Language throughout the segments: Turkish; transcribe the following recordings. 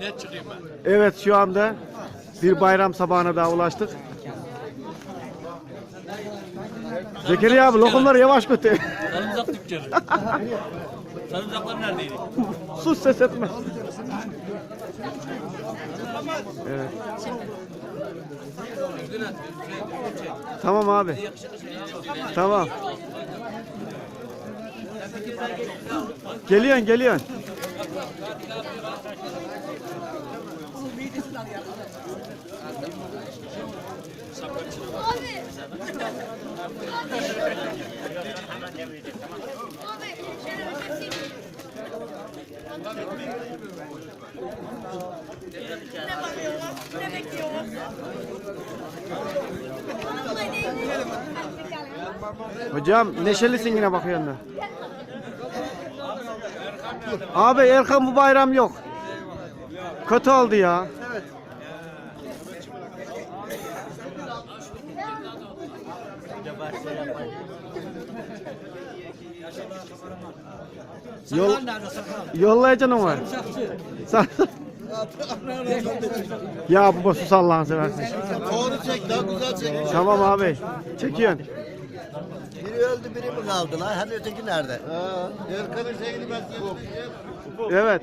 Net çıkayım ben. Evet şu anda bir bayram sabahına daha ulaştık. Zekeriya abi lokumları yavaş götür. Sarımsak dükkanı. Sarımsaklar neredeydi? Sus ses etme. Evet. Tamam abi. Tamam. Geliyorsun geliyorsun. Abi. Ne? Ne bekliyorlar? Vallahi değil. Hocam neşelisin yine bakıyorsun da. Abi Erkan bu bayram yok. Kötü oldu ya. Yol, yollayacaksın. Sen- ya baba sus Allah'ını seversen. Doğru çek, daha güzel çek. Tamam abi. Çekiyorsun. Biri öldü, biri mi kaldı lan? Hani öteki nerede? Ha, Erkan'ın şeyini ben Evet.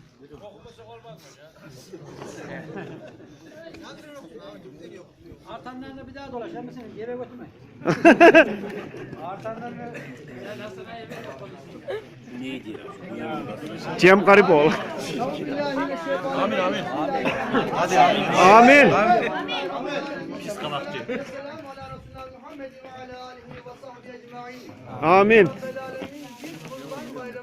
Artandan da bir daha dolaş. Hem seni yere götürme. Artandan da Cem Garipol. Amin amin. Amin. Pis kanatçı. Amin. Ya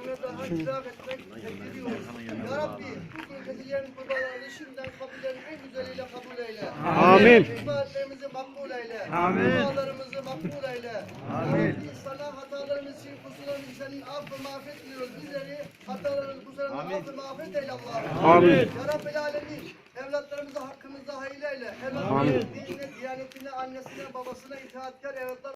Rabbi, bu gecelerin kurbanlarını şimdiden kabullerini en güzeliyle kabul eyle. Amin. İbadetlerimizi makbul eyle. Amin. Dualarımızı makbul eyle. Amin. Sana hatalarımız için kusurlarımız senin affı mağfiret diliyoruz. Bizleri hatalarımız kusurlarımız affı mağfiret eyle Allah'ım. Amin. Ya Rabbi alemin. Evlatlarımızı hakkımızda hayırlı eyle. Evlatlarımızın dinine, diyanetine, annesine, babasına itaatkar evlatlar